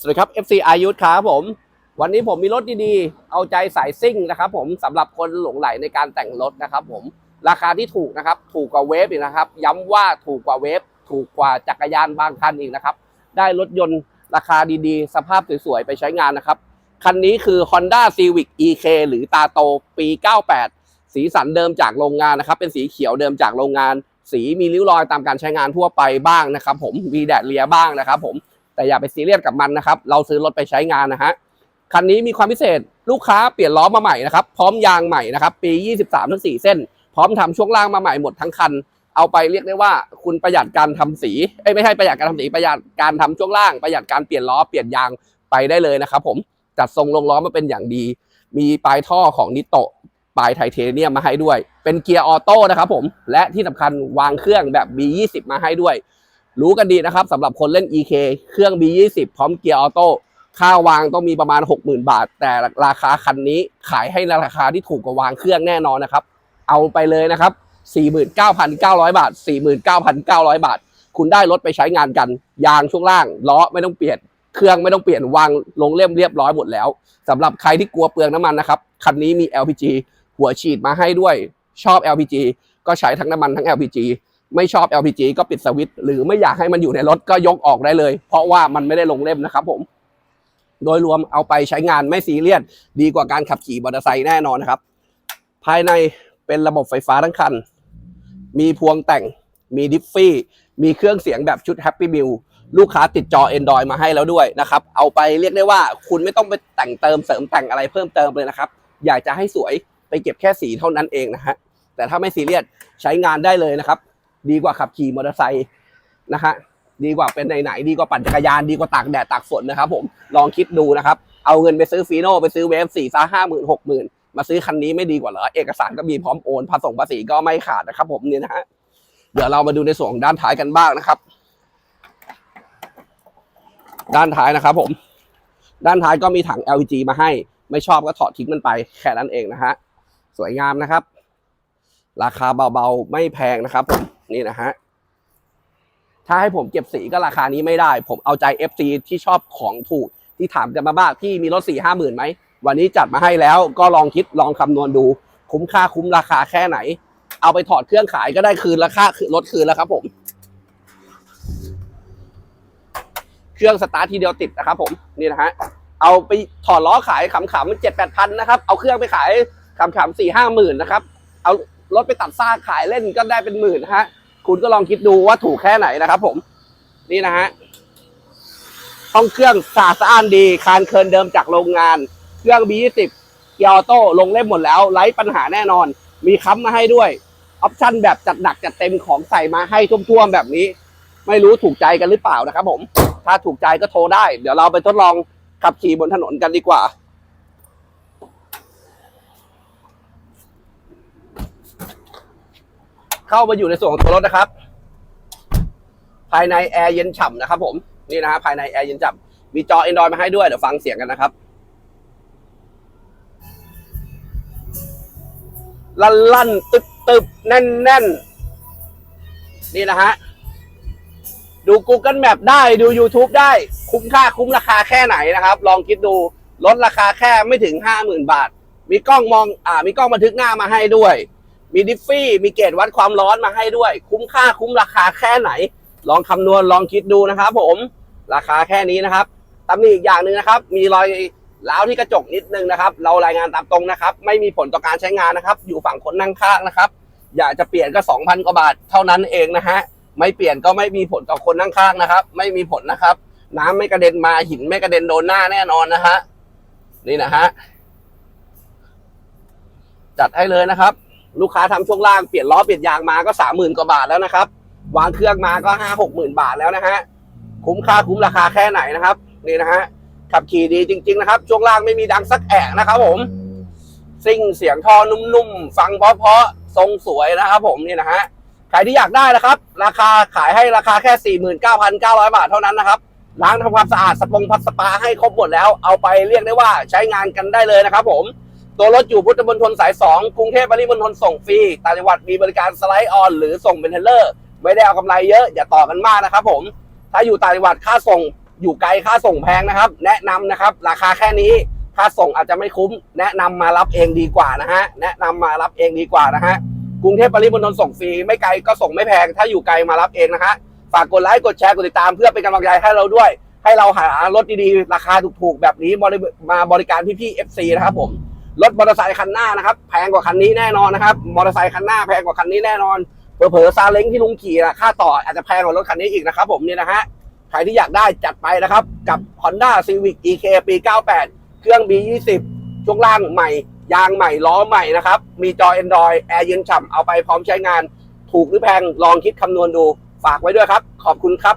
สวัสดีครับ FC อายุทธครับผม วันนี้ผมมีรถดีๆ เอาใจสายซิ่งนะครับผมสำหรับคนหลงไหลในการแต่งรถนะครับผมราคาที่ถูกนะครับถูกกว่าเวฟอีกนะครับ ย้ำว่าถูกกว่าเวฟถูกกว่าจักรยานบางคันอีกนะครับ ได้รถยนต์ราคาดีๆ สภาพสวยๆ ไปใช้งานนะครับ คันนี้คือ Honda Civic EK หรือตาโตปี 98 สีสันเดิมจากโรงงานนะครับ เป็นสีเขียวเดิมจากโรงงาน สีมีริ้วรอยตามการใช้งานทั่วไปบ้างนะครับ ผมมีแดดเลียบ้างนะครับ ผม แต่อย่าไปซีเรียสกับมันนะครับ เราซื้อรถไปใช้งานนะฮะคันนี้มีความพิเศษลูกค้าเปลี่ยนล้อมาใหม่นะครับ พร้อมยางใหม่นะครับ ปี 23ทั้ง4เส้น พร้อมทำช่วงล่างมาใหม่หมดทั้งคัน เอาไปเรียกได้ว่าคุณประหยัดการทำสีเอ้ไม่ใช่ประหยัดการทำสีประหยัดการทำช่วงล่างประหยัดการเปลี่ยนล้อเปลี่ยนยางไปได้เลยนะครับ ผมจัดทรงลงล้อมาเป็นอย่างดี มีปลายท่อของนิโตะปลายไทเทเนียมมาให้ด้วย เป็นเกียร์ออโต้นะครับผมและที่สำคัญวางเครื่องแบบ B20 มาให้ด้วย รู้กันดีนะครับสำหรับคนเล่น EK เครื่อง B20 พร้อมเกียร์ออโต้ค่าวางต้องมีประมาณ 60,000 บาท แต่ราคาคันนี้ขายให้ในราคาที่ถูกกว่าวางเครื่องแน่นอนนะครับ เอาไปเลยนะครับ 49,900 บาท 49,900 บาท คุณได้รถไปใช้งานกัน ยางช่วงล่างล้อไม่ต้องเปลี่ยน เครื่องไม่ต้องเปลี่ยนวางลงเล่มเรียบร้อยหมดแล้วสำหรับใครที่กลัวเปลืองน้ำมันนะครับคันนี้มี LPG หัวฉีดมาให้ด้วยชอบ LPG ก็ใช้ทั้งน้ำมันทั้ง LPG ไม่ชอบ LPG ก็ปิดสวิตช์หรือไม่อยากให้มันอยู่ในรถก็ยกออกได้เลย เพราะว่ามันไม่ได้ลงเล่มนะครับผม โดยรวมเอาไปใช้งานไม่ซีเรียสดีกว่าการขับขี่มอเตอร์ไซค์แน่นอนนะครับ ภายในเป็นระบบไฟฟ้าทั้งคัน มีพวงแต่ง มีดิฟฟี่ มีเครื่องเสียงแบบชุด Happy Meal ลูกค้าติดจอ Android มาให้แล้วด้วยนะครับ เอาไปเรียกได้ว่าคุณไม่ต้องไปแต่งเติมเสริมแต่งอะไรเพิ่มเติมเลยนะครับ อยากจะให้สวยไปเก็บแค่สีเท่านั้นเองนะฮะ แต่ถ้าไม่ซีเรียสใช้งานได้เลยนะครับ ดีกว่าขับขี่มอเตอร์ไซค์นะฮะดีกว่าเป็นไหนๆดีกว่าปั่นจักรยานดีกว่าตากแดดตากฝนนะครับผมลองคิดดูนะครับ เอาเงินไปซื้อฟีโน่ไปซื้อเวฟสี่ซ่าห้าหมื่นหกหมื่นมาซื้อคันนี้ไม่ดีกว่าเหรอเอกสารก็มีพร้อมโอนภาษีภาษีก็ไม่ขาดนะครับผมเนี่ยนะฮะเดี๋ยวเรามาดูในส่วนของด้านท้ายกันบ้างนะครับ ด้านท้ายนะครับ ผม ด้านท้ายก็มีถัง LPG มาให้ ไม่ชอบก็ถอดทิ้งมันไปแค่นั้นเองนะฮะสวยงามนะครับ ราคาเบาๆไม่แพงนะครับผม นี่นะฮะถ้าให้ผมเก็บสีก็ราคานี้ไม่ได้ ผมเอาใจ FC ที่ชอบของถูกที่ถามกันมาบ้างพี่มีรถสี่ห้าหมื่นไหมวันนี้จัดมาให้แล้วก็ลองคิดลองคำนวณดู คุ้มค่าคุ้มราคาแค่ไหน เอาไปถอดเครื่องขายก็ได้คืนราคาคือลดคืนแล้วครับผม เครื่องสตาร์ททีเดียวติดนะครับ ผมนี่นะฮะเอาไปถอดล้อขายขำๆเจ็ดแปดพันนะครับ เอาเครื่องไปขายขำๆสี่ห้าหมื่นนะครับ เอา รถไปตัดซากขายเล่นก็ได้เป็นหมื่นนะฮะ คุณก็ลองคิดดูว่าถูกแค่ไหนนะครับผม นี่นะฮะห้องเครื่องสะอาดสะอ้านดี คานเคินเดิมจากโรงงาน เครื่อง B20 เกียร์ออโต้ลงเล่มหมดแล้วไร้ปัญหาแน่นอน มีค้ำมาให้ด้วย ออปชั่นแบบจัดหนักจัดเต็มของใส่มาให้ท่วมๆแบบนี้ ไม่รู้ถูกใจกันหรือเปล่านะครับผม ถ้าถูกใจก็โทรได้ เดี๋ยวเราไปทดลองขับขี่บนถนนกันดีกว่า เข้ามาอยู่ในส่วนของตัวรถนะครับ ภายในแอร์เย็นฉ่ำนะครับผมนี่นะฮะภายในแอร์เย็นฉ่ำมีจอ Android มาให้ด้วยเดี๋ยวฟังเสียงกันนะครับลั่นลั่นตึบตึบแน่นแน่นนี่นะฮะดู Google Map ได้ดู YouTube ได้คุ้มค่าคุ้มราคาแค่ไหนนะครับ ลองคิดดูลดราคาแค่ไม่ถึง 50,000 บาท มีกล้องมองอ่ามีกล้องบันทึกหน้ามาให้ด้วย มีดิฟฟี่มีเกจวัดความร้อนมาให้ด้วย คุ้มค่าคุ้มราคาแค่ไหน ลองคำนวณลองคิดดูนะครับ ผมราคาแค่นี้นะครับตำหนิอีกอย่างหนึ่งนะครับ มีรอยร้าวที่กระจกนิดนึงนะครับ เรารายงานตามตรงนะครับ ไม่มีผลต่อการใช้งานนะครับ อยู่ฝั่งคนนั่งข้างนะครับ อยากจะเปลี่ยนก็ 2,000กว่าบาทเท่านั้นเองนะฮะไม่เปลี่ยนก็ไม่มีผลต่อคนนั่งข้างนะครับ ไม่มีผลนะครับ น้ำไม่กระเด็นมาหินไม่กระเด็นโดนหน้าแน่นอนนะฮะนี่นะฮะจัดให้เลยนะครับ ลูกค้าทำช่วงล่างเปลี่ยนล้อเปลี่ยนยางมาก็สามหมื่นกว่าบาทแล้วนะครับ วางเครื่องมาก็ห้าหกหมื่นบาทแล้วนะฮะคุ้มค่าคุ้มราคาแค่ไหนนะครับนี่นะฮะขับขี่ดีจริง ๆ นะครับ ช่วงล่างไม่มีดังสักแอะนะครับ ผมซิ่งเสียงท่อนุ่มๆฟังเพราะๆทรงสวยนะครับ ผมนี่นะฮะใครที่อยากได้นะครับ ราคาขายให้ราคาแค่ 49,900 บาทเท่านั้นนะครับล้างทำความสะอาดสปงพัดสปาให้ครบหมดแล้วเอาไปเรียกได้ว่าใช้งานกันได้เลยนะครับ ผม ตัวรถอยู่พุทธมณฑลสาย 2 กรุงเทพปริมณฑลส่งฟรีต่างจังหวัดมีบริการสไลด์ออน หรือส่งเป็นเทลเลอร์ ไม่ได้เอากำไรเยอะ อย่าต่อกันมากนะครับผม ถ้าอยู่ต่างจังหวัดค่าส่งอยู่ไกลค่าส่งแพงนะครับ แนะนำนะครับ ราคาแค่นี้ค่าส่งอาจจะไม่คุ้ม แนะนำมารับเองดีกว่านะฮะแนะนำมารับเองดีกว่านะฮะกรุงเทพปริมณฑลส่งฟรีไม่ไกลก็ส่งไม่แพง ถ้าอยู่ไกลมารับเองนะฮะฝากกดไลค์กดแชร์กดติดตามเพื่อเป็นกำลังใจให้เราด้วย ให้เราหารถดีๆราคาถูกๆแบบนี้มาบริการพี่ๆ FC นะครับผม รถมอเตอร์ไซคันหน้านะครับแพงกว่าคันนี้แน่นอนนะครับมอเตอร์ไซคันหน้าแพงกว่าคันนี้แน่นอนเผลอๆซาเล้งที่ลุงขี่นะค่าต่ออาจจะแพงกว่ารถคันนี้อีกนะครับผมเนี่ยนะฮะใครที่อยากได้จัดไปนะครับ กับ Honda Civic EK ปี 98 เครื่อง B20 ช่วงล่างใหม่ ยางใหม่ล้อใหม่นะครับ มีจอ Android แอร์เย็นฉ่ำเอาไปพร้อมใช้งาน ถูกหรือแพงลองคิดคำนวณดูฝากไว้ด้วยครับ ขอบคุณครับ